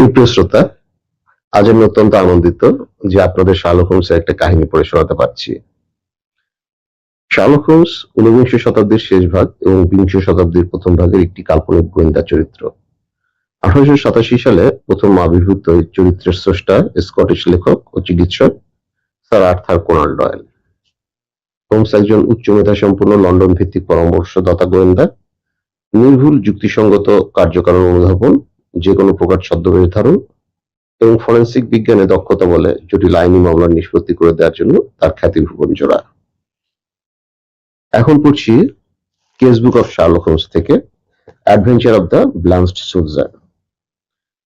সুপ্রিয় শ্রোতা, আজ আমি অত্যন্ত আনন্দিত যে আপনাদের শার্লক হোমসের একটা কাহিনী পড়ে শোনাতে পারছি। শার্লক হোমস ঊনবিংশ শতাব্দীর শেষ ভাগ এবং বিংশ শতাব্দীর প্রথম ভাগের একটি কাল্পনিক গোয়েন্দা চরিত্র। আঠারোশো সাতাশি সালে প্রথম আবির্ভূত এই চরিত্রের স্রষ্টা, স্কটিশ লেখক ও চিকিৎসক sir Arthur Conan Doyle Holmes একজন উচ্চ মেধা সম্পন্ন লন্ডন ভিত্তিক পরামর্শদাতা গোয়েন্দা, নির্ভুল যুক্তিসঙ্গত কার্যকারণ অনুধাবন যে কোনো প্রকার ছদ্মবেশ ধারণ এবং ফরেন্সিক বিজ্ঞানে দক্ষতা বলে জটিল আইনি মামলার নিষ্পত্তি করে দেওয়ার জন্য তার খ্যাতি ভুবন জোড়া এখন পড়ছি casebook of Sherlock Holmes থেকে adventure of the blanched soldier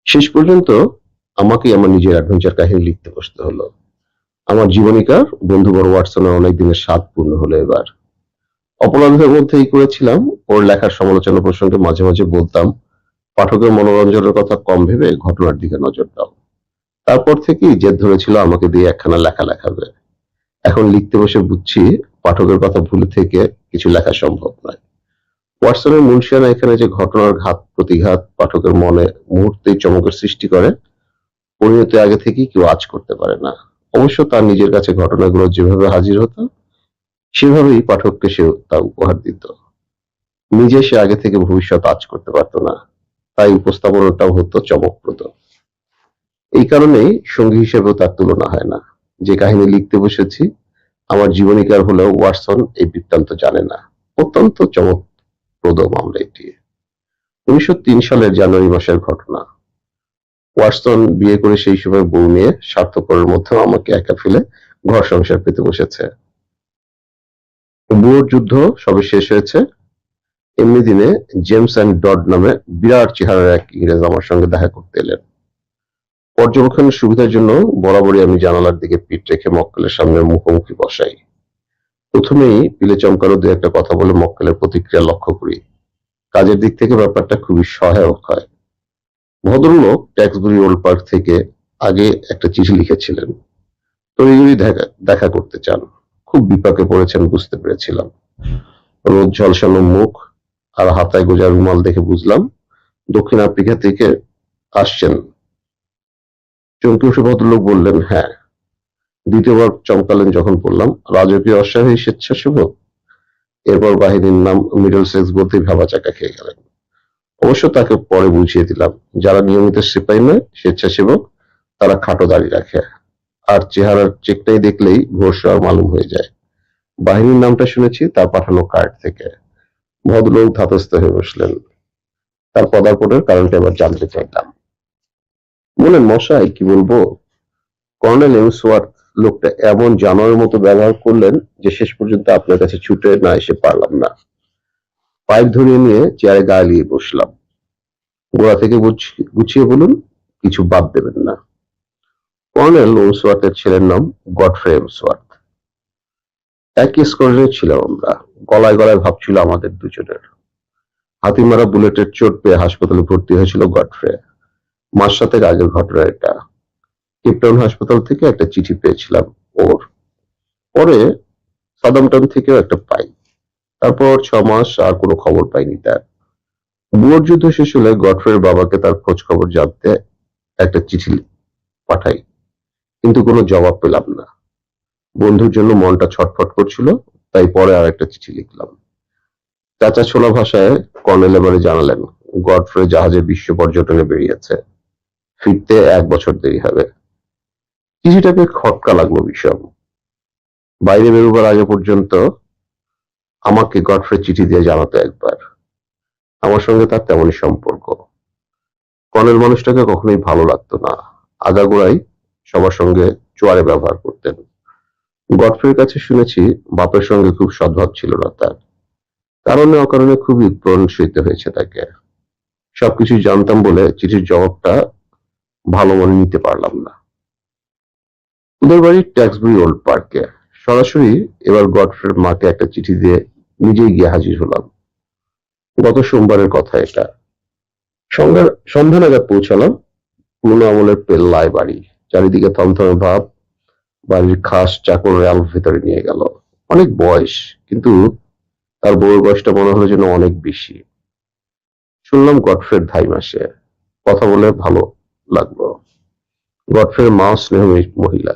শেষ পর্যন্ত আমাকে আমার নিজের অ্যাডভেঞ্চার কাহিনী লিখতে বসতে হলো। আমার জীবনীকার বন্ধু বড় ওয়াটসনের অনেক দিনের স্বাদ পূর্ণ হলো এবার। অপরাধের মধ্যেই করেছিলাম ওর লেখার সমালোচনা প্রসঙ্গে মাঝে মাঝে বলতাম পাঠকের মনোরঞ্জনের কথা কম ভেবে ঘটনার দিকে নজর দাও। তারপর থেকেই জেদ ধরেছিল আমাকে দিয়ে একখানা লেখা লেখাবে। এখন লিখতে বসে বুঝছি পাঠকের কথা ভুলে থেকে কিছু লেখা সম্ভব নয়। ওয়াটসনের মুন্সিয়ানা এখানে যে ঘটনার ঘাত প্রতিঘাত পাঠকের মনে মুহূর্তেই চমকের সৃষ্টি করে, পরিণতি আগে থেকেই কেউ আজ করতে পারে না। অবশ্য তার নিজের কাছে ঘটনাগুলো যেভাবে হাজির হতো, সেভাবেই পাঠককে সে তা উপহার দিত। নিজে সে আগে থেকে ভবিষ্যৎ আজ করতে পারতো না। তাই উপস্থাপনাটাও হতো চমকপ্রদ। এই কারণেই সঙ্গী হিসেবেও তার তুলনা হয় না। যে কাহিনী লিখতে বসেছি, আমার জীবনীকার হলেও ওয়াটসন এই বৃত্তান্ত জানে না। অত্যন্ত চমকপ্রদ মামলা এটি। উনিশশো তিন সালের জানুয়ারি মাসের ঘটনা। ওয়াটসন বিয়ে করে সেই সময় বউ নিয়ে স্বার্থপরের মধ্যে আমাকে একা ফেলে ঘর সংসার পেতে বসেছে। বুয়োর যুদ্ধ সবে শেষ হয়েছে। এমনি দিনে জেমস অ্যান্ড ডড নামে বিরাট চেহারার এক ইংরেজ আমার সঙ্গে দেখা করতে এলেন। পর্যবেক্ষণের সুবিধার জন্য বরাবরই আমি জানালার দিকে পিঠ রেখে মক্কেলের সামনে মুখোমুখি বসাই। প্রথমেই পিলে চমকানো দু একটা কথা বলে মক্কেলের প্রতিক্রিয়া লক্ষ্য করি। কাজের দিক থেকে ব্যাপারটা খুবই সহায়ক হয়। ভদ্রলোক ট্যাক্সবুরি ওল্ড পার্ক থেকে আগে একটা চিঠি লিখেছিলেন। তড়িঘড়ি দেখা দেখা করতে চান। খুব বিপাকে পড়েছেন, বুঝতে পেরেছিলাম। রোদ ঝলসানো মুখ আর হাতায় গোজা রুমাল দেখে বুঝলাম দক্ষিণ আফ্রিকা থেকে আসছেন। চমকে উঠে ভদ্রলোক বললেন হ্যাঁ। দ্বিতীয়বার চমকালেন যখন বললাম, রাজকীয় অশ্বারোহী স্বেচ্ছাসেবক? এরপর বাহিনীর নাম মিডল সেক্স বলতে ভাবা চাকা খেয়ে গেলেন। অবশ্য তাকে পরে বুঝিয়ে দিলাম, যারা নিয়মিত সিপাহী নয়, স্বেচ্ছাসেবক, তারা খাটো দাঁড়িয়ে রাখে। আর চেহারার চেকটাই দেখলেই ঘোষরা মালুম হয়ে যায়। বাহিনীর নামটা শুনেছি তার পাঠানো কার্ড থেকে। ভদ্রলোক ধাতস্থ হয়ে বসলেন। তার পদার্পণের কারণটা এবার জানতে চাইলাম। বলেন মশাই, কি বলব? কর্নেল এমসওয়ার্থ লোকটা এমন জানোয়ারের মতো ব্যবহার করলেন যে শেষ পর্যন্ত আপনার কাছে ছুটে না এসে পারলাম না। পাইপ ধরিয়ে নিয়ে চেয়ারে গায়ে নিয়ে বসলাম। গোড়া থেকে গুছ- গুছিয়ে বলুন, কিছু বাদ দেবেন না। কর্নেল এমসওয়ার্থের ছেলের নাম গডফ্রে এমসওয়ার্থ। একই স্কোয়াড্রনে ছিলাম আমরা। গলায় গলায় ভাবছিল আমাদের দুজনের। হাতিমারা বুলেটের চোট পেয়ে হাসপাতালে ভর্তি হয়েছিল গডফ্রে। মাস সাতের আগের ঘটনা এটা। কেপটাউন হাসপাতাল থেকে একটা চিঠি পেয়েছিলাম ওর। পরে সাদামটন থেকেও একটা পাই। তারপর ছ মাস আর কোনো খবর পাইনি তার। বুয়োর যুদ্ধ শেষ হলে গডফ্রের বাবাকে তার খোঁজ খবর জানতে একটা চিঠি পাঠাই। কিন্তু কোনো জবাব পেলাম না। বন্ধুর জন্য মনটা ছটফট করছিল তাই পরে আর একটা চিঠি লিখলাম। চাচা ছোলা ভাষায় কর্নেল এবারে জানালেন, গডফ্রে জাহাজে বিশ্ব পর্যটনে বেরিয়েছে। ফিরতে এক বছর দেরি হবে। চিঠিটাকে খটকা লাগল বিষম। বাইরে বেরোবার আগে পর্যন্ত আমাকে গডফ্রে চিঠি দিয়ে জানাতো একবার। আমার সঙ্গে তার তেমনই সম্পর্ক। কর্নেল মানুষটাকে কখনোই ভালো লাগতো না। আগাগোড়াই সবার সঙ্গে চোয়ারে ব্যবহার করতেন। গডফ্রের কাছে শুনেছি বাপের সঙ্গে খুব সদ্ভাব ছিল না তার। কারণে অকারণে খুবই প্রাণ সইতে হয়েছে তাকে। সবকিছু জানতাম বলে চিঠির জবাবটা ভালো মনে নিতে পারলাম না। ওদের বাড়ির ট্যাক্সবুরি ওল্ড পার্কে। সরাসরি এবার গডফ্রের মাকে একটা চিঠি দিয়ে নিজেই গিয়ে হাজির হলাম। গত সোমবারের কথা এটা। সন্ধ্যা নাগাদ পৌঁছালাম। পুরোনো আমলের পেল্লায় বাড়ি। চারিদিকে থমথমে ভাব। বাড়ির খাস চাকর রেল ভেতরে নিয়ে গেল। অনেক বয়স, কিন্তু তার বউয়ের বয়সটা মনে হলো যেন অনেক বেশি। শুনলাম গডফ্রের ধাই মাসে। কথা বলে ভালো লাগল। গডফ্রের মাও স্নেহ মহিলা।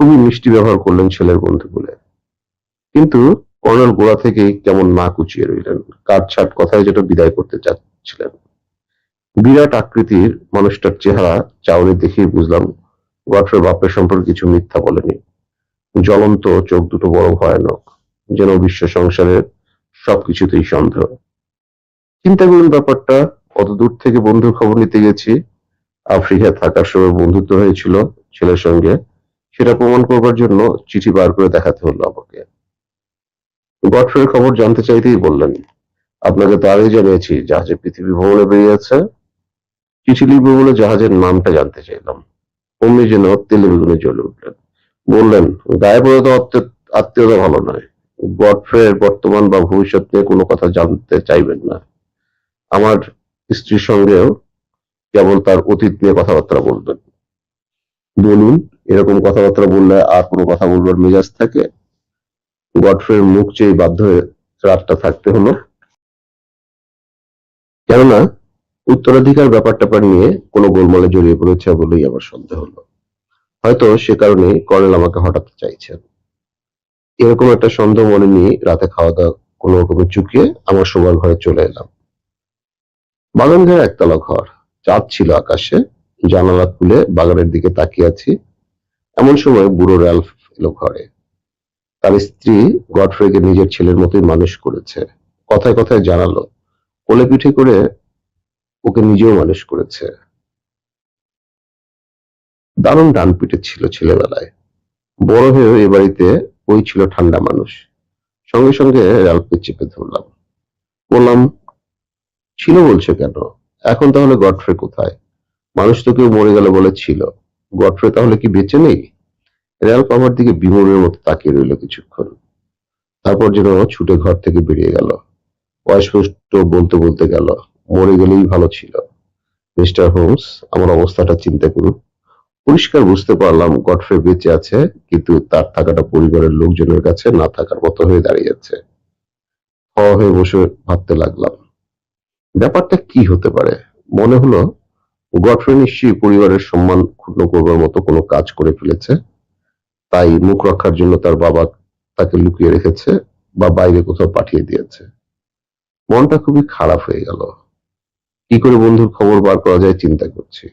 খুবই মিষ্টি ব্যবহার করলেন ছেলের বন্ধু বলে। কিন্তু কর্নেল গোড়া থেকেই কেমন না কুচিয়ে রইলেন। কাটছাট কথায় যেটা বিদায় করতে চাচ্ছিলেন। বিরাট আকৃতির মানুষটার চেহারা চাউনি দেখেই বুঝলাম গডফ্রের বাপের সম্পর্কে কিছু মিথ্যা বলেনি। জ্বলন্ত চোখ দুটো বড় ভয়ানক, যেন বিশ্ব সংসারের সবকিছুতেই সন্দেহ। চিন্তা করুন ব্যাপারটা, অত দূর থেকে বন্ধুর খবর নিতে গেছি। আফ্রিকায় থাকার সময় বন্ধুত্ব হয়েছিল ছেলের সঙ্গে। সেটা প্রমাণ করবার জন্য চিঠি বার করে দেখাতে হলো আমাকে। গডফ্রের খবর জানতে চাইতেই বললেন, আপনাকে তো আগেই জানিয়েছি, জাহাজে পৃথিবী ভ্রমণে বেরিয়েছে চিঠি লিখবে বলে জাহাজের নামটা জানতে চাইলাম। অমনি যেন তেলে বেগুনে জ্বলে উঠলেন। বললেন গায়ে পড়ে তো আত্মীয়তা ভালো নয়। গডফ্রের বর্তমান বা ভবিষ্যৎ নিয়ে কোনো কথা জানতে চাইবেন না। আমার স্ত্রীর সঙ্গেও কেবল তার অতীত নিয়ে কথাবার্তা বলবেন। বলুন, এরকম কথাবার্তা বললে আর কোনো কথা বলবার মেজাজ থাকে? গডফ্রের মুখ চেয়ে বাধ্য হয়ে রাতটা থাকতে হলো। কেননা উত্তরাধিকার ব্যাপার ট্যাপার নিয়ে কোনো গোলমালে জড়িয়ে পড়েছে বলেই আমার সন্দেহ হলো। হয়তো সে কারণে কর্নেল আমাকে হঠাতে চাইছেন। এরকম একটা সন্দেহ মনে নিয়ে রাতে খাওয়া দাওয়া কোনো রকমে চুকিয়ে আমার শোবার ঘরে চলে এলাম। বাগান ঘেরা একতলা ঘর। চাঁদ ছিল আকাশে। জানালা খুলে বাগানের দিকে তাকিয়ে আছি। এমন সময় বুড়ো র্যালফ এলো ঘরে। তার স্ত্রী গডফ্রেকে নিজের ছেলের মতোই মানুষ করেছে। কথায় কথায় জানালো, কোলে পিঠে করে ওকে নিজেও মানুষ করেছে। দারুণ ডান পিঠে ছিল ছেলেবেলায়। বড় হয়েও এ বাড়িতে ওই ছিল ঠান্ডা মানুষ। সঙ্গে সঙ্গে র্যালফকে চেপে ধরলাম। বললাম, ছিল বলছে কেন? এখন তাহলে গডফ্রে কোথায়? মানুষ তো কেউ মরে গেল বলে ছিল। গডফ্রে তাহলে কি বেঁচে নেই? র্যালফ আমার দিকে বিমরের মতো তাকিয়ে রইল কিছুক্ষণ। তারপর যেন ছুটে ঘর থেকে বেরিয়ে গেল। অস্পষ্ট বলতে বলতে গেল মরে গেলেই ভালো ছিল। মিস্টার হোমস, আমার অবস্থাটা চিন্তা করুন। পরিষ্কার বুঝতে পারলাম গডফ্রে বেঁচে আছে, কিন্তু তার থাকাটা পরিবারের লোকজনের কাছে না থাকার মতো হয়ে দাঁড়িয়েছে হয়ে বসে ভাবতে লাগলাম। ব্যাপারটা কি হতে পারে? মনে হলো গডফ্রে নিশ্চয়ই পরিবারের সম্মান ক্ষুণ্ণ করবার মতো কোনো কাজ করে ফেলেছে। তাই মুখ রক্ষার জন্য তার বাবা তাকে লুকিয়ে রেখেছে বা বাইরে কোথাও পাঠিয়ে দিয়েছে। মনটা খুবই খারাপ হয়ে গেল। কি করে বন্ধুর খবর বার করা যায় চিন্তা করছি।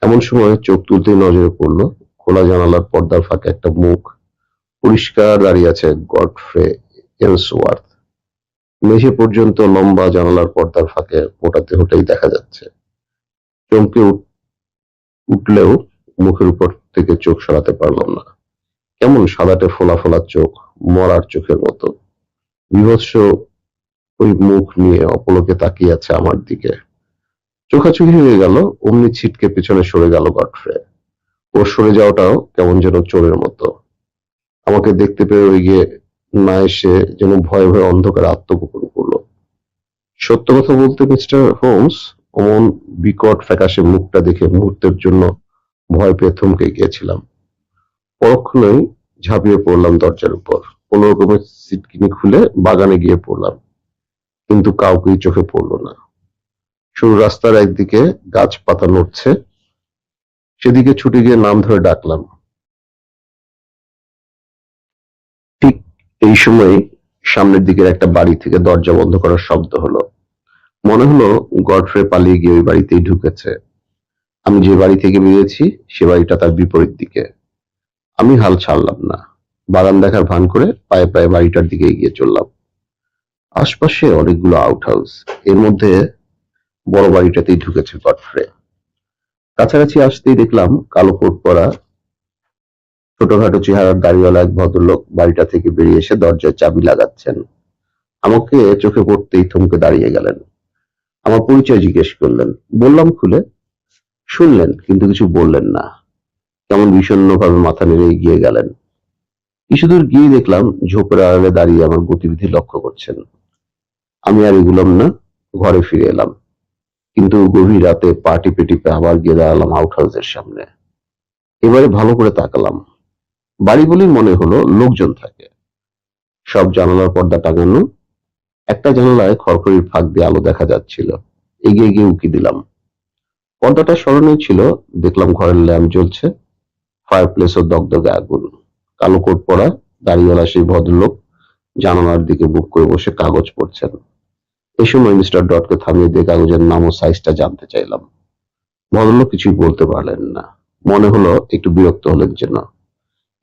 এমন সময় চোখ তুলতে নজরে পড়ল খোলা জানালার পর্দার ফাঁকে একটা মুখ। পরিষ্কার দাঁড়িয়ে আছে গডফ্রে এলসওয়ার্থ। মেঝে পর্যন্ত লম্বা জানালার পর্দার ফাঁকে মোটা দেহটাই দেখা যাচ্ছে। চমকে উঠ- উঠলেও মুখের উপর থেকে চোখ সরাতে পারলাম না। কেমন সাদাটে ফোলা ফোলা চোখ, মরার চোখের মতো। বিভৎস ওই মুখ নিয়ে অপলকে তাকিয়ে আছে আমার দিকে। চোখাচোখি হয়ে গেল, অমনি ছিটকে পেছনে সরে গেল গডফ্রে। ওর সরে যাওয়াটাও কেমন যেন চোরের মতো। আমাকে দেখতে পেয়ে ওই গিয়ে না এসে যেন ভয়ে ভয়ে অন্ধকারে আত্মগোপন করল। সত্য কথা বলতে মিস্টার হোমস, অমন বিকট ফ্যাকাশে মুখটা দেখে মুহূর্তের জন্য ভয় পেয়ে থমকে গিয়েছিলাম। পরক্ষণেই ঝাঁপিয়ে পড়লাম দরজার উপর। কোনো রকমের সিটকিনি খুলে বাগানে গিয়ে পড়লাম। কিন্তু কাউকেই চোখে পড়ল না। শুধু রাস্তার একদিকে গাছপাতা নড়ছে, সেদিকে ছুটে গিয়ে নাম ধরে ডাকলাম। ঠিক এই সময় সামনের দিকের একটা বাড়ি থেকে দরজা বন্ধ করার শব্দ হলো। মনে হলো গডফ্রে পালিয়ে গিয়ে ওই বাড়িতেই ঢুকেছে। আমি যে বাড়ি থেকে বেরিয়েছি, সে বাড়িটা তার বিপরীত দিকে। আমি হাল ছাড়লাম না। বাগান দেখার ভান করে পায়ে পায়ে বাড়িটার দিকে এগিয়ে চললাম। আশপাশে অনেকগুলো আউট হাউস এর মধ্যে বড় বাড়িটাতেই ঢুকেছে গডফ্রে কাছাকাছি আসতেই দেখলাম কালো কোট পরা ছোটখাটো চেহারার দাড়িওয়ালা এক ভদ্রলোক বাড়িটা থেকে বেরিয়ে এসে দরজায় চাবি লাগাচ্ছেন। আমাকে চোখে পড়তেই থমকে দাঁড়িয়ে গেলেন। আমার পরিচয় জিজ্ঞেস করলেন। বললাম খুলে। শুনলেন, কিন্তু কিছু বললেন না। কেমন বিষণ্ণভাবে মাথা নেড়ে এগিয়ে গেলেন। কিছুদূর গিয়ে দেখলাম ঝোপের আড়ালে দাঁড়িয়ে আমার গতিবিধি লক্ষ্য করছেন। আমি আর এগুলাম না, ঘরে ফিরে এলাম। কিন্তু গভীর রাতে পার্টি পেটিপে আবার গিয়ে দাঁড়ালাম আউট হাউসের সামনে। এবারে ভালো করে তাকালাম। বাড়ি বলেই মনে হলো লোকজন থাকে। সব জানালার পর্দা টাঙানো, একটা জানালায় খড়খড়ির ফাঁক দিয়ে আলো দেখা যাচ্ছিল। এগিয়ে গিয়ে উকি দিলাম। পর্দাটা স্মরণীয় ছিল, দেখলাম ঘরের ল্যাম্প জ্বলছে ফায়ার প্লেসও দগদগে আগুন। কালো কোট পরা, দাড়িওয়ালা সেই ভদ্রলোক, জানালার দিকে বুক করে বসে কাগজ পড়ছেন। এই সময় মিস্টার ডটকে থামিয়ে দিয়ে কাগজের নাম ও সাইজটা জানতে চাইলাম। ভদ্রলোক কিছুই বলতে পারলেন না। মনে হলো একটু বিরক্ত হলেন যেন।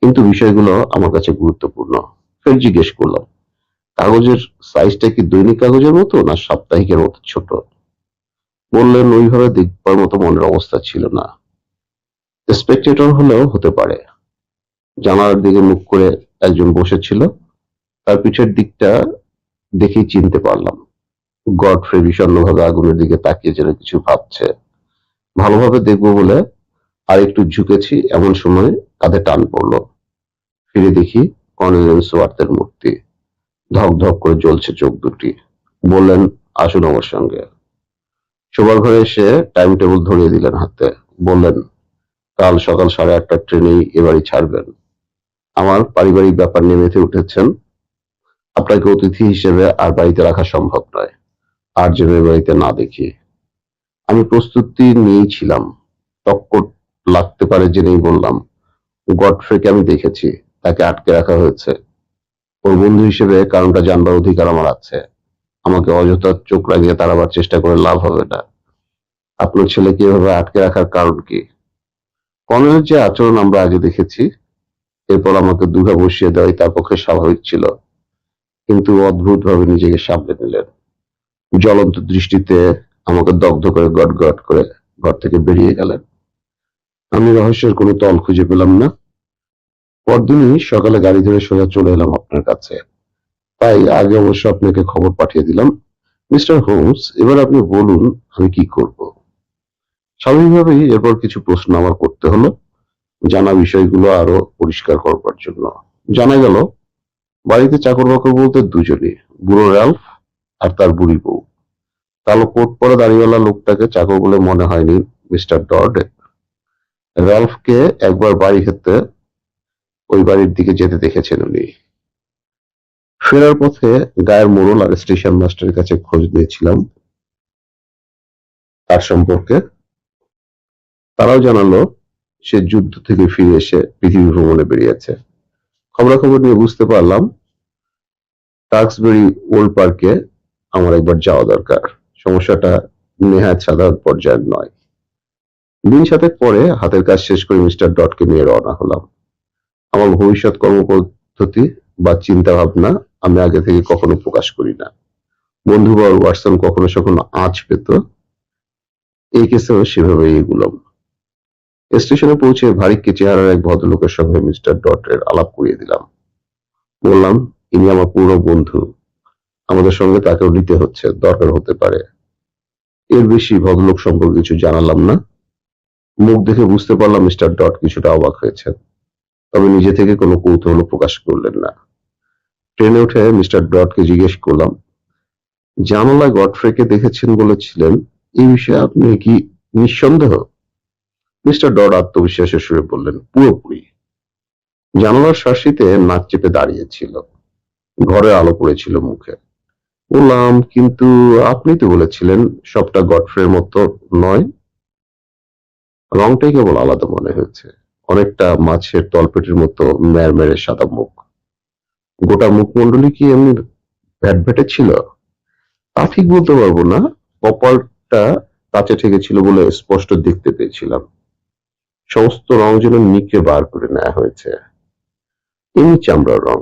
কিন্তু বিষয়গুলো আমার কাছে গুরুত্বপূর্ণ। ফের জিজ্ঞেস করলাম, কাগজের সাইজটা কি দৈনিক কাগজের মতো না সাপ্তাহিকের মতো ছোট? বললেন, ওইভাবে দেখবার মতো মনের অবস্থা ছিল না। স্পেকটেটর হলেও হতে পারে। জানালার দিকে মুখ করে একজন বসেছিল। তার পিঠের দিকটা দেখেই চিনতে পারলাম। গডফ্রে বিষণ্ণভাবে আগুনের দিকে তাকিয়ে যেন কিছু ভাবছে। ভালোভাবে দেখব বলে আর একটু ঝুঁকেছি এমন সময় কাঁধে টান পড়ল। ফিরে দেখি সোয়ার্তের মূর্তি। ধক ধক করে জ্বলছে চোখ দুটি। বললেন, আসুন আমার সঙ্গে। শোবার ঘরে এসে টাইম টেবিল ধরিয়ে দিলেন হাতে। বললেন, কাল সকাল সাড়ে আটটার ট্রেনেই এবারই ছাড়বেন। আমার পারিবারিক ব্যাপার নিয়ে মেতে উঠেছেন। আপনাকে অতিথি হিসেবে আর বাড়িতে রাখা সম্ভব নয়। আর এ বাড়িতে না দেখি। আমি প্রস্তুতি নিয়েছিলাম টক্কর লাগতে পারে জেনেই বললাম, গডফ্রেকে আমি দেখেছি, তাকে আটকে রাখা হয়েছে। ওর বন্ধু হিসেবে কারণটা জানবার অধিকার আমার আছে। আমাকে অযথা চোখ লাগিয়ে তাড়াবার চেষ্টা করে লাভ হবে না। আপনার ছেলেকে এভাবে আটকে রাখার কারণ কি? কর্নেলের যে আচরণ আমরা আগে দেখেছি। এরপর আমাকে দুঘা বসিয়ে দেওয়াই তার পক্ষে স্বাভাবিক ছিল। কিন্তু অদ্ভুত ভাবে নিজেকে সামলে নিলেন। জ্বলন্ত দৃষ্টিতে আমাকে দগ্ধ করে গট গট করে ঘর থেকে বেরিয়ে গেলেন। আমি রহস্যের কোনো তল খুঁজে পেলাম না। পরদিনই সকালে গাড়ি ধরে সোজা চলে এলাম আপনার কাছে। তাই আগে অবশ্য আপনাকে খবর পাঠিয়ে দিলাম। মিস্টার হোমস, এবার আপনি বলুন, আমি কি করব? স্বাভাবিকভাবেই এরপর কিছু প্রশ্ন আমার করতে হলো। জানা বিষয়গুলো আরও পরিষ্কার করবার জন্য। জানা গেল, বাড়িতে চাকর বাকর বলতে দুজনই। বুড়ো র্যালফ আর তার বুড়ি বউ। কালো কোট পরা দাড়িওয়ালা লোকটাকে চাকর বলে মনে হয়নি মিস্টার ডড। র্যালফকে একবার বাড়ি খেতে ওই বাড়ির দিকে যেতে দেখেছেন উনি। ফেরার পথে গায়ের মোড়ল আর স্টেশন মাস্টারের কাছে খোঁজ নিয়েছিলাম। তার সম্পর্কে তারাও জানালো সে যুদ্ধ থেকে ফিরে এসে পৃথিবী ভ্রমণে বেরিয়েছে। খবরাখবর নিয়ে বুঝতে পারলাম টাক্সবেরি ওল্ড পার্কে আমার একবার যাওয়া দরকার। সমস্যাটা নেহাত সাধারণ পর্যায়ের নয়। দিন সাতেক পরে হাতের কাজ শেষ করে মিস্টার ডটকে নিয়ে রওনা হলাম। আমার ভবিষ্যৎ কর্মপদ্ধতি বা চিন্তা ভাবনা আমি আগে থেকে কখনো প্রকাশ করি না। বন্ধু বা ওয়াটসন কখনো কখনো আঁচ পেত। এই কেসেও সেভাবে এগুলাম। স্টেশনে পৌঁছে ভারিককে চেহারার এক ভদ্রলোকের সঙ্গে মিস্টার ডটের আলাপ করিয়ে দিলাম। বললাম, ইনি আমার পুরো বন্ধু। আমাদের সঙ্গে তাকেও নিতে হচ্ছে, দরকার হতে পারে। এর বেশি ভদ্রলোক সম্পর্কে কিছু জানালাম না। মুখ দেখে বুঝতে পারলাম মিস্টার ডট কিছুটা অবাক হয়েছেন। তবে নিজে থেকে কোনো কৌতূহল প্রকাশ করলেন না। ট্রেনে উঠে মিস্টার ডটকে জিজ্ঞেস করলাম, জানালা গডফ্রেকে দেখেছেন বলেছিলেন? এই বিষয়ে আপনি কি নিঃসন্দেহ? মিস্টার ডট আত্মবিশ্বাসের সুরে বললেন পুরোপুরি। জানালার শাসিতে নাক চেপে দাঁড়িয়েছিল। ঘরে আলো পড়েছিল মুখে। বললাম কিন্তু আপনি তো বলেছিলেন সবটা গডফ্রের মতো নয়। রংটাই কেবল আলাদা মনে হয়েছে। অনেকটা মাছের তলপেটের মতো ম্যারমেরে সাদা মুখ। গোটা মুখমণ্ডলী কি এমনি ভ্যাটভ্যাটে ছিল? তা ঠিক বলতে পারব না। কপালটা কাছে ঠেকেছিল বলে স্পষ্ট দেখতে পেয়েছিলাম। সমস্ত রং যেন নিকড়ে বার করে নেওয়া হয়েছে। এমনি চামড়ার রং।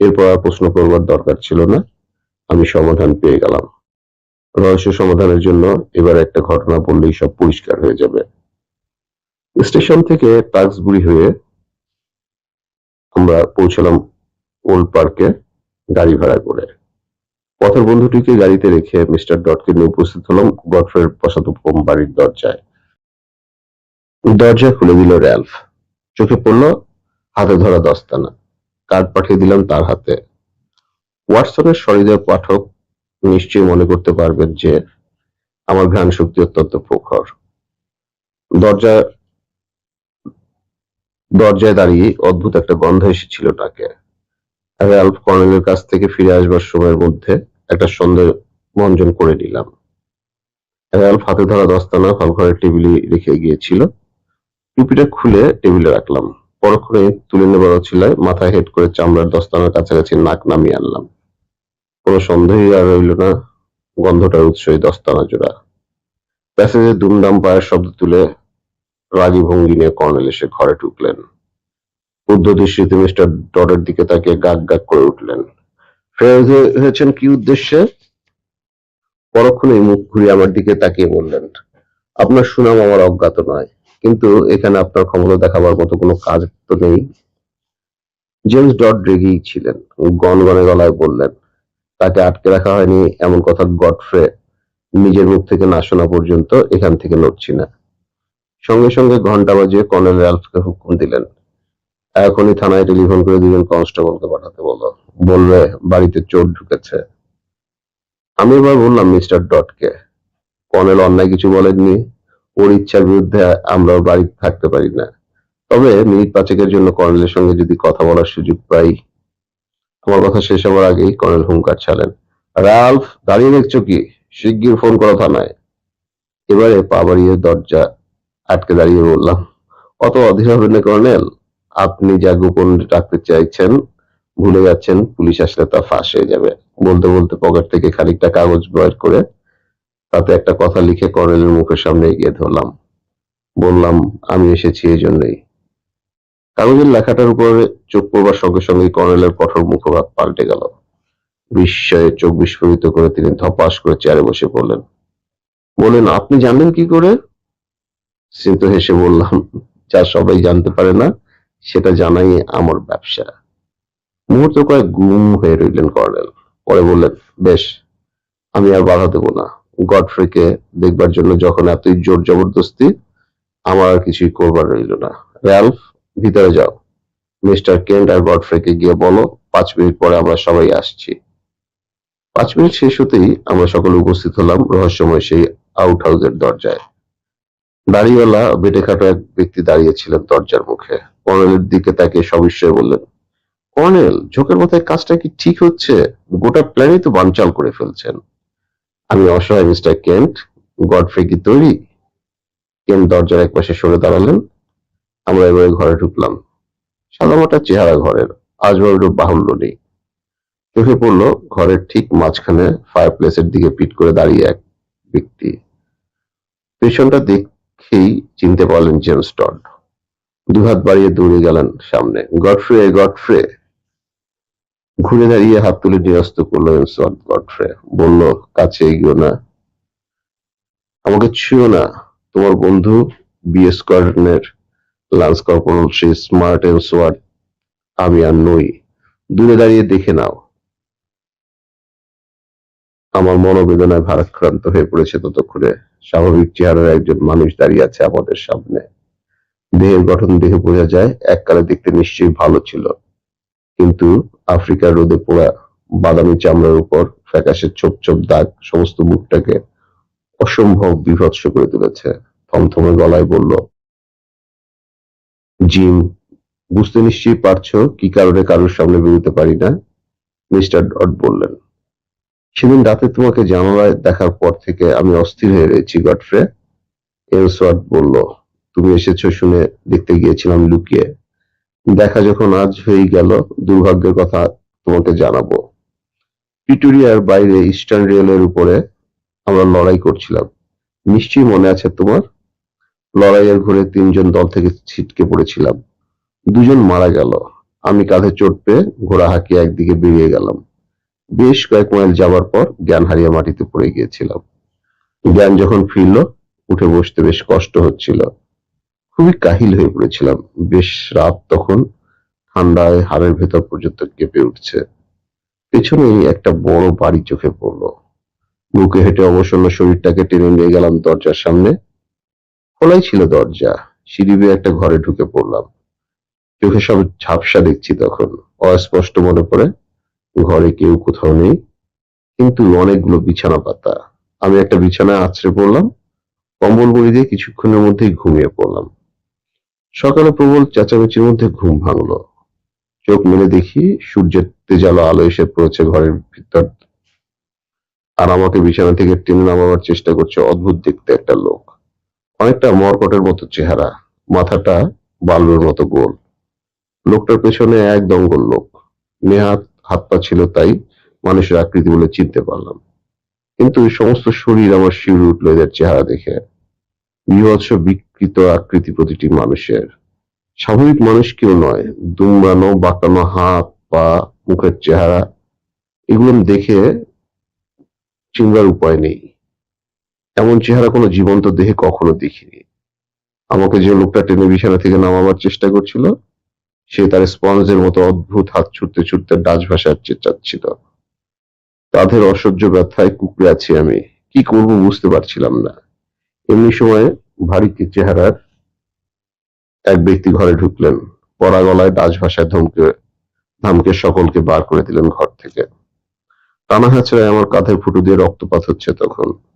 এরপর আর প্রশ্ন করবার দরকার ছিল না। আমি সমাধান পেয়ে গেলাম। রহস্য সমাধানের জন্য এবার একটা ঘটনা বললেই সব পরিষ্কার হয়ে যাবে। স্টেশন থেকে টাক্সবুড়ি হয়ে আমরা পৌঁছলাম ওল্ড পার্কে গাড়ি ভাড়া করে। পথের বন্ধুটিকে গাড়িতে রেখে মিস্টার ডটকে নিয়ে উপস্থিত হলাম গডফ্রের পশ্চাৎপম বাড়ির দরজায়। দরজা খুলে দিল র্যালফ। চোখে পড়ল হাতে ধরা দস্তানা। কার্ড পাঠিয়ে দিলাম তার হাতে। হোয়াটসঅ্যাপের সহৃদয় পাঠক নিশ্চয়ই মনে করতে পারবেন যে আমার ঘ্রাণ শক্তি অত্যন্ত প্রখর। দরজা, দরজায় দাঁড়িয়ে অদ্ভুত একটা গন্ধ এসেছিল তাকে। র্যালফ কর্নেলের কাছ থেকে ফিরে আসবার সময়ের মধ্যে একটা সন্দেহ মঞ্জন করে নিলাম। র্যালফ হাতে ধরা দস্তানা, হলঘরের টেবিলে রেখে গিয়েছিল। টুপিটা খুলে টেবিলে রাখলাম। পরক্ষণে তুলে নেবার অছিলায় মাথায় হেড করে চামড়ার দস্তানার কাছাকাছি নাক নামিয়ে আনলাম। কোনো সন্দেহই আর রইল না গন্ধটার উৎসই দস্তানা জোড়া। প্যাসেজে দুমদাম পায়ের শব্দ তুলে রাগী ভঙ্গি নিয়ে কর্নেল এসে ঘরে ঢুকলেন। বুদ্ধ দৃষ্টিতে মিস্টার ডডের দিকে তাকিয়ে গাক গাক করে উঠলেন। ফেরত হয়েছেন কি উদ্দেশ্যে? পরক্ষণেই মুখ ঘুরিয়ে আমার দিকে তাকিয়ে বললেন, আপনার সুনাম আমার অজ্ঞাত নয়, কিন্তু এখানে আপনার ক্ষমতা দেখাবার মতো কোনো কাজ তো নেই? জেমস ডট রেগেই ছিলেন। গনগনে গলায় বললেন তাকে আটকে রাখা হয়নি, এমন কথা গডফ্রে নিজের মুখ থেকে না শোনা পর্যন্ত এখান থেকে নড়ছি না। সঙ্গে সঙ্গে ঘণ্টা বাজিয়ে কর্নেল র্যালফকে হুকুম দিলেন। এখনই থানায় টেলিফোন করে দুজন কনস্টেবলকে পাঠাতে বলো। বলবে বাড়িতে চোর ঢুকেছে। আমি এবার বললাম, মিস্টার ডটকে, কর্নেল অন্যায় কিছু বলেননি। ওর ইচ্ছার বিরুদ্ধে আমরা বাড়িতে থাকতে পারি না। তবে মিনিট পাঁচেকের জন্য কর্নেলের সঙ্গে যদি কথা বলার সুযোগ পাই আমার কথা শেষ হওয়ার আগেই কর্নেল হুঙ্কার ছাড়েন। রালফ, দাঁড়িয়ে দেখছ কি? শিগগির ফোন করো থানায়। এবারে পা বাড়িয়ে দরজা আটকে দাঁড়িয়ে বললাম অত অধীর হবেন না কর্নেল? আপনি যা গোপন রাখতে চাইছেন, ভুলে যাচ্ছেন, পুলিশ আসলে তা ফাঁস হয়ে যাবে। বলতে বলতে পকেট থেকে খানিকটা কাগজ বের করে তাতে একটা কথা লিখে কর্নেলের মুখের সামনে এগিয়ে ধরলাম। বললাম, আমি এসেছি এই জন্যই। কাগজের লেখাটার উপরে চোখ পড়বার সঙ্গে সঙ্গে কর্নেলের কঠোর মুখভাব পাল্টে গেল। বিস্ময়ে চোখ বিস্ফোরিত করে তিনি ধপাস করে চেয়ারে বসে পড়লেন। বললেন, আপনি জানলেন কি করে? স্মিত হেসে বললাম, যা সবাই জানতে পারে না, সেটা জানাই আমার ব্যবসা। মুহূর্ত কয়েক গুম হয়ে রইলেন কর্নেল। পরে বললেন, বেশ, আমি আর বাধা দেব না। গডফ্রেকে দেখবার জন্য যখন এতই জোর জবরদস্তি, আমার আর কিছুই করবার রইল না। র্যালফ ভিতরে যাও। মিস্টার কেন্ট আর গডফ্রেকে গিয়ে বলো, পাঁচ মিনিট পরে আমরা সবাই আসছি। পাঁচ মিনিট শেষ হতেই আমরা সকলে উপস্থিত হলাম রহস্যময় সেই আউট হাউসের দরজায়। দাড়িওয়ালা বেটে খাটো এক ব্যক্তি দাঁড়িয়েছিলেন দরজার মুখে। কর্নেলের দিকে তাকে সবিস্ময়ে বললেন, কর্নেল, ঝোঁকের মাথায় কাজটা কি ঠিক হচ্ছে? গোটা প্ল্যানই তো বানচাল করে ফেলছেন। আমি অসহায়, মিস্টার কেন্ট। গডফ্রে কি তৈরি? কেন্ট দরজার এক পাশে সরে দাঁড়ালেন। আমরা এবারে ঘরে ঢুকলাম। সাদামাটা চেহারা ঘরের আজবাবুর বাহুল্য নেই চোখে পড়ল ঘরের ঠিক মাঝখানে ফায়ার প্লেসের দিকে পিট করে দাঁড়িয়ে এক ব্যক্তি। পেছনটা দেখেই চিনতে পারলেন জেমস টড। দুহাত বাড়িয়ে দৌড়ে গেলেন সামনে। Godfrey Godfrey! ঘুরে দাঁড়িয়ে হাত তুলে নিরস্ত করল এনসওয়ার্থ গডফ্রে বলল, কাছে এগিয়েও না। আমাকে ছুঁয়ো না। তোমার বন্ধু বিএস স্কোয়াড্রনের লান্স কর্পোরাল সেই স্মার্ট এনসওয়ার্থ আমি আর নই। দূরে দাঁড়িয়ে দেখে নাও। আমার মনোবেদনায় ভারাক্রান্ত হয়ে পড়েছে ততক্ষণে। স্বাভাবিক চেহারার একজন মানুষ দাঁড়িয়ে আছে আমাদের সামনে। দেহের গঠন দেখে বোঝা যায়, এককালে দেখতে নিশ্চয়ই ভালো ছিল। কিন্তু আফ্রিকার রোদে পোড়া বাদামি চামড়ার উপর ফ্যাকাশে ছোপ ছোপ দাগ সমস্ত মুখটাকে অসম্ভব বিভৎস করে তুলেছে। থমথমে গলায় বলল জিম, বুঝতে নিশ্চয়ই পারছ কি কারণে কারোর সামনে বেরোতে পারি না, মিস্টার ডট বললেন। সেদিন রাতে তোমাকে জানালায় দেখার পর থেকে আমি অস্থির হয়ে রয়েছি, গডফ্রে। এলসওয়ার্থ বলল, তুমি এসেছ শুনে দেখতে গিয়েছিলাম লুকিয়ে। দেখা যখন আজ হয়ে গেল, দুর্ভাগ্যের কথা তোমাকে জানাব। পিটুরিয়ার বাইরে ইস্টার্ন রেলের উপরে আমরা লড়াই করছিলাম। নিশ্চয়ই মনে আছে তোমার? লড়াইয়ের ঘুরে তিনজন দল থেকে ছিটকে পড়েছিলাম। দুজন মারা গেল। আমি কাঁধে চোট পেয়ে ঘোড়া হাঁকিয়ে একদিকে বেরিয়ে গেলাম। বেশ কয়েক মাইল যাওয়ার পর জ্ঞান হারিয়ে মাটিতে পড়ে গিয়েছিলাম। জ্ঞান যখন ফিরল, উঠে বসতে বেশ কষ্ট হচ্ছিল। খুবই কাহিল হয়ে পড়েছিলাম। বেশ রাত তখন ঠান্ডায় হাড়ের ভেতর পর্যন্ত কেঁপে উঠছে। পেছনেই একটা বড় বাড়ি চোখে পড়ল। বুকে হেঁটে অবসন্ন শরীরটাকে টেনে নিয়ে গেলাম দরজার সামনে। খোলাই ছিল দরজা, সিঁড়ি বেয়ে একটা ঘরে ঢুকে পড়লাম। চোখে সব ঝাপসা দেখছি তখন। অস্পষ্ট মনে পড়ে, ঘরে কেউ কোথাও নেই, কিন্তু অনেকগুলো বিছানা পাতা। আমি একটা বিছানায় আছড়ে পড়লাম, কম্বল মুড়ি দিয়ে কিছুক্ষণের মধ্যেই ঘুমিয়ে পড়লাম। সকালে প্রবল চেঁচামেচির মধ্যে ঘুম ভাঙলো। চোখ মেলে দেখি সূর্যের তেজালো আলো এসে পড়েছে ঘরের ভিতর। আর আমাকে বিছানা থেকে টেনে নামাবার চেষ্টা করছে অদ্ভুত দেখতে একটা লোক। অনেকটা মরকটের মতো চেহারা, মাথাটা বাল্বের মতো গোল। লোকটার পেছনে এক দঙ্গল লোক। নেহাত হাত পা ছিল তাই মানুষের আকৃতি বলে চিনতে পারলাম। কিন্তু সমস্ত শরীর আমার শিউরে উঠল এদের চেহারা দেখে। বিভৎস বিকৃত আকৃতি প্রতিটি মানুষের। স্বাভাবিক মানুষ কেউ নয়, দুমড়ানো, বাঁকানো হাত, পা, মুখের চেহারা, এগুলো দেখে চিনবার উপায় নেই। এমন চেহারা কোনো জীবন্ত দেহে কখনো দেখিনি। আমাকে যে লোকটা টেনে থেকে নামাবার চেষ্টা করছিল, সে তার স্পঞ্জের মতো অদ্ভুত হাত ছুটতে ছুটতে ডাচ ভাষার চেঁচাচ্ছিল। তাদের অসহ্য ব্যথায় কুকড়ে আছি আমি। কি করব বুঝতে পারছিলাম না। এমনি সময় ভারী চেহারার এক ব্যক্তি ঘরে ঢুকলেন। পরা গলায় ডাচ ভাষায় ধমকে ধমকে সকলকে বার করে দিলেন ঘর থেকে। টানা হাঁচড়ায় আমার কাঁধে ফুটো দিয়ে রক্তপাত হচ্ছে তখন।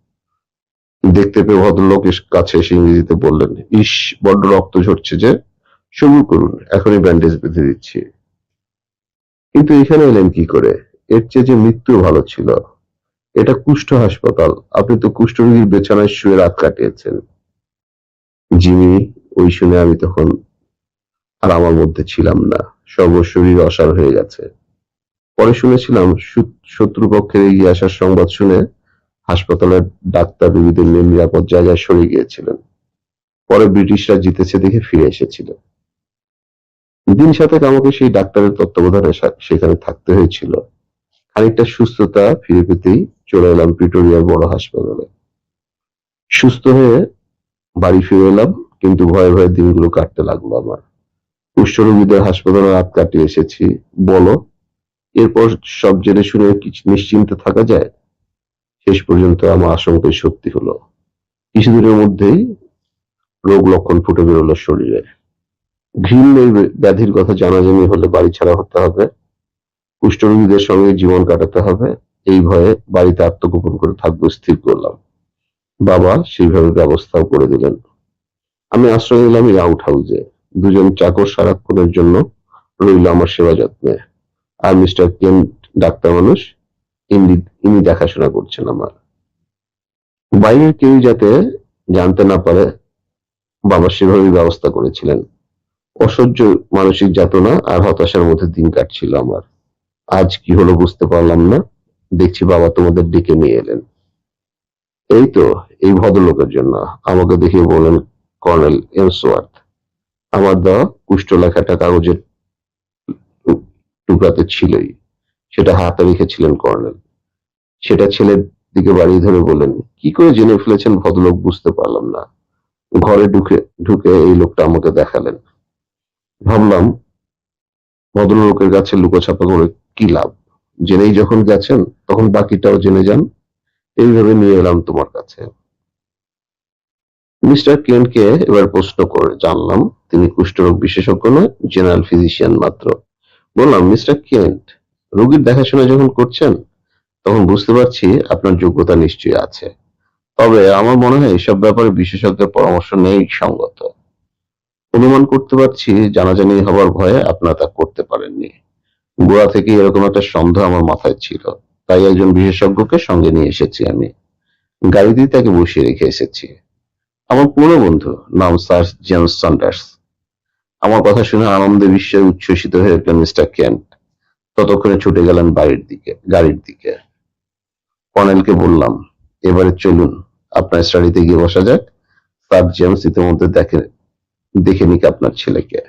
দেখতে পেয়ে ভদ্রলোক কাছে এসে ইংরেজিতে বললেন, ইস, বড্ড রক্ত ঝরছে যে সবুর করুন, এখনই ব্যান্ডেজ বেঁধে দিচ্ছি। কিন্তু এখানে এলেন কি করে? এর চেয়ে যে মৃত্যু ভালো ছিল, এটা কুষ্ঠ হাসপাতাল। আপনি তো কুষ্ঠ রোগীর বেছানায় শুয়ে রাত কাটিয়েছেন। জিমি, ওই শুনে আমি তখন আর আমার মধ্যে ছিলাম না। সর্বশরীর অসার হয়ে গেছে। পরে শুনেছিলাম শত্রুপক্ষের এগিয়ে আসার সংবাদ শুনে হাসপাতালের ডাক্তার রোগীদের নিয়ে নিরাপদ জায়গায় সরে গিয়েছিলেন। পরে ব্রিটিশরা জিতেছে দেখে ফিরে এসেছিলেন। দিন সাথে আমাকে সেই ডাক্তারের তত্ত্বাবধানে সেখানে থাকতে হয়েছিল। খানিকটা সুস্থতা ফিরে পেতেই চলে এলাম প্রিটোরিয়ার বড় হাসপাতালে। সুস্থ হয়ে বাড়ি ফিরে এলাম, কিন্তু ভয়ে ভয়ে দিনগুলো কাটতে লাগল আমার। কুষ্ঠরোগীদের হাসপাতালে রাত কাটিয়ে এসেছি। বলো, এরপর সব জেনে শুনে নিশ্চিন্তে থাকা যায়? শেষ পর্যন্ত আমার আশঙ্কাই সত্যি হলো। কিছুদিনের মধ্যেই রোগ লক্ষণ ফুটে বেরোলো শরীরে। ঘৃণ এই ব্যাধির কথা জানাজানি হলে বাড়ি ছাড়া হতে হবে। কুষ্ঠরোগীদের সঙ্গে জীবন কাটাতে হবে। এই ভয়ে বাড়িতে আত্মগোপন করে থাকব, স্থির করলাম। বাবা সেইভাবে ব্যবস্থাও করে দিলেন। আমি আশ্রয় নিলাম এই আউট হাউসে। দুজন চাকর সারাক্ষণের জন্য রইল আমার সেবা যত্নে। আর মিস্টার কেন ডাক্তার মানুষ? ইনি দেখাশোনা করছেন আমার। বাইরের কেউ যাতে জানতে না পারে, বাবা সেভাবেই ব্যবস্থা করেছিলেন। অসহ্য মানসিক যাতনা আর হতাশার মধ্যে দিন কাটছিল আমার। আজ কি হলো বুঝতে পারলাম না। দেখছি বাবা তোমাদের ডেকে নিয়ে এলেন। এই তো, এই ভদ্রলোকের জন্য। আমাকে দেখে বলেন কর্নেল এমসওয়ার্থ। আমার দেওয়া কুষ্ঠ লেখাটা কাগজের টুকরাতে ছিলই। সেটা হাতে রেখেছিলেন কর্নেল। সেটা ছেলের দিকে বাড়িয়ে ধরে বললেন, কি করে জেনে ফেলেছেন ভদ্রলোক বুঝতে পারলাম না। ঘরে ঢুকে ঢুকে এই লোকটা আমাকে দেখালেন। ভাবলাম, ভদ্রলোকের কাছে লুকোছাপা করে কি লাভ? জেনেই যখন গেছেন, তখন বাকিটাও জেনে যান। এইভাবে নিয়ে এলাম তোমার কাছে। মিস্টার কেনকে এবার প্রশ্ন করে জানলাম, তিনি কুষ্ঠরোগ বিশেষজ্ঞ নয়, জেনারেল ফিজিশিয়ান মাত্র। বললাম, মিস্টার কেন্ট রোগীর দেখাশোনা যখন করছেন, তখন বুঝতে পারছি আপনার যোগ্যতা নিশ্চয়ই আছে। তবে আমার মনে হয় এসব ব্যাপারে বিশেষজ্ঞের পরামর্শ নেই সঙ্গত। অনুমান করতে পারছি জানাজানি হবার ভয়ে আপনারা তা করতে পারেননি। গোড়া থেকে এরকম একটা সন্দেহ আমার মাথায় ছিল। তাই একজন বিশেষজ্ঞকে সঙ্গে নিয়ে এসেছি আমি। গাড়িতেই তাকে বসিয়ে রেখে এসেছি। আমার পুরো বন্ধু, নাম স্যার জেমস সন্ডার্স। আমার কথা শুনে আনন্দে বিস্ময়ে উচ্ছ্বসিত হয়ে উঠলেন মিস্টার কেন্ট ততক্ষণে ছুটে গেলেন বাড়ির দিকে, গাড়ির দিকে। কর্নেলকে বললাম, এবারে চলুন, আপনার স্টাডিতে গিয়ে বসা যাক। স্যার জেমস ইতিমধ্যে দেখে দেখে নিক আপনার ছেলেকে।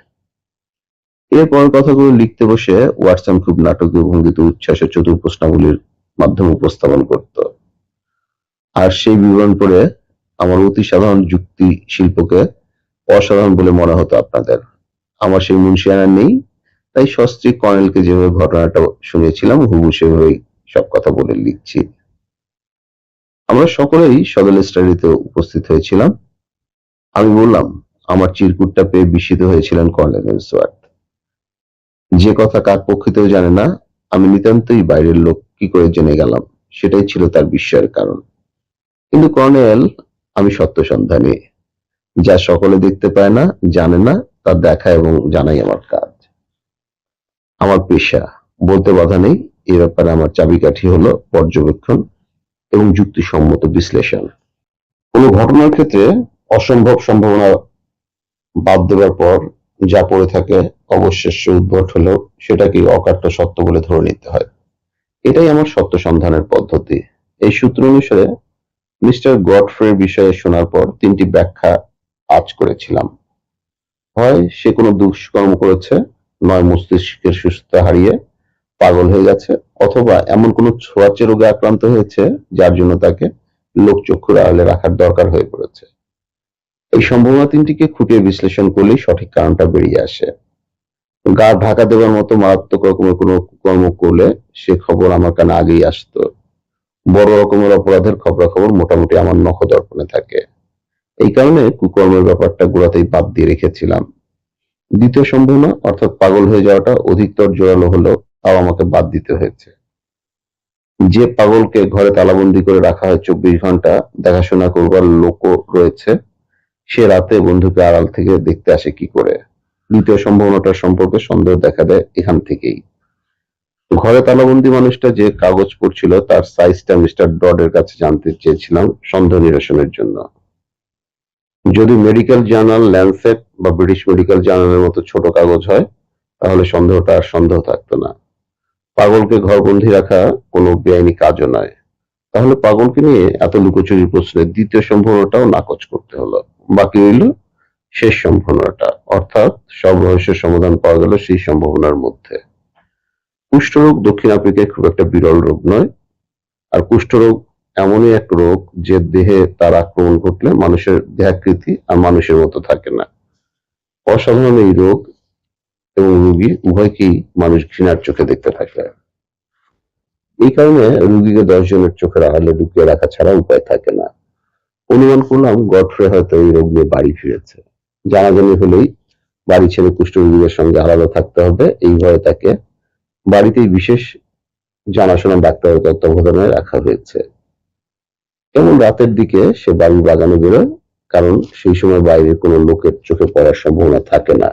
এরপর কথাগুলো লিখতে বসে ওয়াটসন খুব নাটকীয় ভঙ্গিতে উচ্ছ্বাস চতুর প্রশ্নাবলীর মাধ্যমে উপস্থাপন করত। আর সেই বিবরণ পড়ে, আমার অতি সাধারণ যুক্তি শিল্পকে অসাধারণ বলে মনে হতো আপনাদের। আমার সেই মুন্সিয়ানা নেই তাই সস্ত্রী কর্নেলকে যেভাবে ঘটনাটা শুনিয়েছিলাম হুবু সেভাবেই সব কথা বলে লিখছি। আমরা সকলেই সদল স্টাডিতে উপস্থিত হয়েছিলাম। আমি বললাম, আমার চিরকুটটা পেয়ে বিস্মিত হয়েছিলেন কর্নেল যে কথা কার পক্ষিতেও জানে না, আমি নিতান্তই বাইরের লোক কি করে জেনে গেলাম, সেটাই ছিল তার বিস্ময়ের কারণ। কিন্তু কর্নেল, আমি সত্য সন্ধানী। যা সকলে দেখতে পায় না, জানে না, তা দেখা এবং জানাই আমার কাজ। আমার পেশা। বলতে বাধা নেই, এ ব্যাপারে আমার চাবিকাঠি হলো পর্যবেক্ষণ এবং যুক্তিসম্মত বিশ্লেষণ। কোনো ঘটনার ক্ষেত্রে অসম্ভব সম্ভাবনা বাদ দেওয়ার পর যা পড়ে থাকে অবশেষে উদ্ভট হলেও সেটাকে অকাট্য সত্য বলে ধরে নিতে হয়। এটাই আমার সত্য সন্ধানের পদ্ধতি। এই সূত্র অনুসারে মিস্টার গডফ্রের বিষয়ে শোনার পর তিনটি ব্যাখ্যা আজ করেছিলাম। হয় সে কোনো দুষ্কর্ম করেছে নয় মস্তিষ্কের সুস্থতা হারিয়ে পাগল হয়ে গেছে, অথবা এমন কোনো ছোঁয়াচে রোগে আক্রান্ত হয়েছে যার জন্য তাকে লোকচক্ষুর আড়ালে রাখার দরকার হয়ে পড়েছে। এই সম্ভাবনা তিনটিকে খুঁটিয়ে বিশ্লেষণ করলেই সঠিক কারণটা বেরিয়ে আসে। গা ঢাকা দেওয়ার মতো মারাত্মক রকমের কোনো কর্ম করলে সে খবর আমার কানে আগেই আসতো। বড় রকমের অপরাধের খবরাখবর মোটামুটি আমার নখ নখদর্পণে থাকে। এই কারণে কুকর্মের ব্যাপারটা গোড়াতেই বাদ দিয়ে রেখেছিলাম। দ্বিতীয় সম্ভাবনা, অর্থাৎ পাগল হয়ে যাওয়াটা অধিকতর জোরালো হলেও তাও আমাকে বাদ দিতে হয়েছে। যে পাগলকে ঘরে তালাবন্দি করে রাখা হয় চব্বিশ ঘণ্টা, দেখাশোনা করবার লোকও রয়েছে। সে রাতে বন্ধুকে আড়াল থেকে দেখতে আসে কি করে। দ্বিতীয় সম্ভাবনাটার সম্পর্কে সন্দেহ দেখা দেয় এখান থেকেই। ঘরে তালাবন্দি মানুষটা যে কাগজ পড়ছিল, তার সাইজটা মিস্টার ডডের কাছে জানতে চেয়েছিলাম সন্দেহ নিরসনের জন্য। যদি মেডিকেল জার্নাল ল্যান্সেট বা ব্রিটিশ মেডিকেল জার্নালের মতো ছোট কাগজ হয়, তাহলে সন্দেহটা আর সন্দেহ থাকতো না। পাগলকে ঘরবন্দি রাখা কোনো বেআইনি কাজও নয়। তাহলে পাগলকে নিয়ে এত লুকোচুরির প্রশ্নের দ্বিতীয় সম্ভাবনাটাও নাকচ করতে হলো। বাকি রইল শেষ সম্ভাবনাটা, অর্থাৎ সব রহস্যের সমাধান পাওয়া গেল সেই সম্ভাবনার মধ্যে। কুষ্ঠরোগ দক্ষিণ আফ্রিকায় খুব একটা বিরল রোগ নয়। আর কুষ্ঠরোগ এমনই এক রোগ যে দেহে তার আক্রমণ ঘটলে মানুষের দেহাকৃতি আর মানুষের মতো থাকে না। অসাধারণ এই রোগ এবং রোগী উভয়কেই মানুষ ঘৃণার চোখে দেখতে থাকে। এই কারণে রুগীকে দশ জনের চোখের আড়ালে লুকিয়ে রাখা ছাড়া উপায় থাকে না। অনুমান করলাম গডফ্রে হয়তো এই রোগ নিয়ে বাড়ি ফিরেছে। জানাজানি হলেই বাড়ি ছেড়ে কুষ্ঠ কুষ্ঠরোগীদের সঙ্গে আলাদা থাকতে হবে। এই ভয়ে তাকে বাড়িতেই বিশেষ জানাশোনা ডাক্তারের তত্ত্বাবধানে রাখা হয়েছে। এমন রাতের দিকে সে বাড়ির বাগানে বেরোয়, কারণ সেই সময় বাইরে কোনো লোকের চোখে পড়ার সম্ভাবনা থাকে না।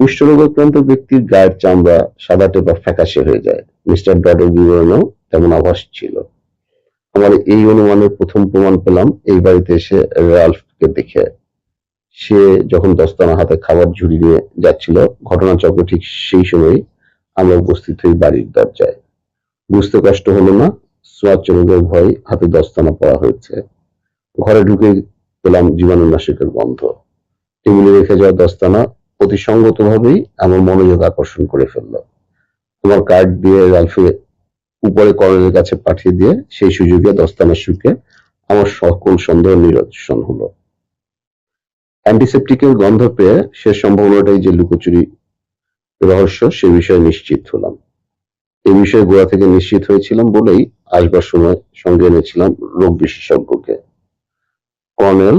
কুষ্ঠরোগ আক্রান্ত ব্যক্তির গায়ের চামড়া সাদাটে বা ফ্যাকাশে হয়ে যায়। মিস্টার ডডের বিবরণেও তেমন আভাস ছিল। আমার এই অনুমানের প্রথম প্রমাণ পেলাম, এই বাড়িতে এসে রাল্ফকে দেখে। সে যখন দস্তানা হাতে খাবার ঝুড়ি নিয়ে যাচ্ছিল, ঘটনাচক্র ঠিক সেই সময় আমরা উপস্থিত হই বাড়ির দরজায়। বুঝতে কষ্ট হলো না সোয়াচ রোগের ভয় হাতে দস্তানা পড়া হয়েছে। ঘরে ঢুকে পেলাম জীবাণুনাশকের গন্ধ। টেবিলে রেখে যাওয়া দস্তানা অতি সঙ্গতভাবেই আমার মনোযোগ আকর্ষণ করে ফেলল। তোমার কার্ড দিয়ে রালফে উপরে কর্নেলের কাছে পাঠিয়ে দিয়ে সেই সুযোগে দস্তানা শুকে আমার সকল সন্দেহ নিরসন হলো। অ্যান্টিসেপটিকের গন্ধ পেয়ে সে সম্ভাবনাটাই যে লুকোচুরি রহস্য, সে বিষয়ে নিশ্চিত হলাম। এই বিষয়ে গোয়া থেকে নিশ্চিত হয়েছিলাম বলেই আসবার সময় সঙ্গে এনেছিলাম রোগ বিশেষজ্ঞকে। কর্নেল,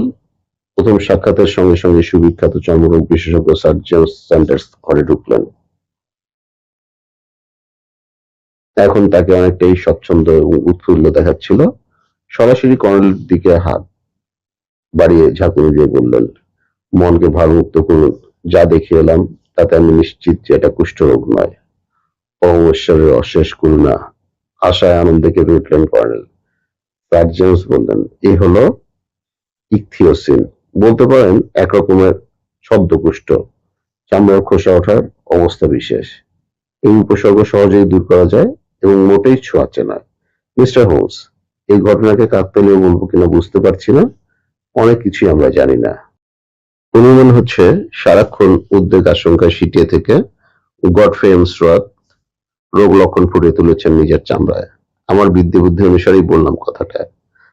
প্রথম সাক্ষাতের সঙ্গে সঙ্গে সুবিখ্যাত চর্মরোগ বিশেষজ্ঞ স্যার জেমস স্যান্ডার্স ঘরে ঢুকলেন। এখন তাকে অনেকটাই স্বচ্ছন্দ এবং উৎফুল্ল দেখাচ্ছিল। সরাসরি কর্নেলের দিকে হাত বাড়িয়ে ঝাঁকুনি দিয়ে বললেন, মনকে ভারমুক্ত করুন। যা দেখে এলাম, তাতে আমি নিশ্চিত যে এটা কুষ্ঠরোগ নয়। পরমেশ্বরের অশেষ করুণা, আশায় আনন্দে কেঁপে উঠলেন কর্নেল স্যার জেমস বললেন এই হলো ইকথিওসিন। বলতে পারেন, একরকমের শব্দকুষ্ঠ চামড়ার খোসা ওঠার অবস্থা বিশেষ। এই উপসর্গ সহজেই দূর করা যায় এবং মোটেই ছোঁয়াচ্ছে না মিস্টার হোমস, এই ঘটনাকে কাকতালীয় বলব কিনা বুঝতে পারছি না। অনেক কিছুই আমরা জানি না। অনুমান হচ্ছে, সারাক্ষণ উদ্বেগ আশঙ্কায় সিটিয়ে থেকে গডফ্রে এমস্ট্রাত রোগ লক্ষণ ফুটিয়ে তুলেছেন নিজের চামড়ায়। আমার বিদ্যে বুদ্ধি অনুসারেই বললাম কথাটা।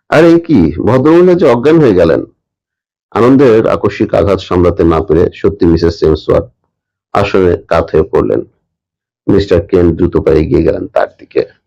আর, কি? ভদ্রমহিলা যে অজ্ঞান হয়ে গেলেন। আনন্দের আকস্মিক আঘাত সামলাতে না পেরে সত্যি মিসেস সেমসওয়ার আসনে কাত হয়ে পড়লেন। মিস্টার কেন দ্রুত পায়ে এগিয়ে গেলেন তার দিকে।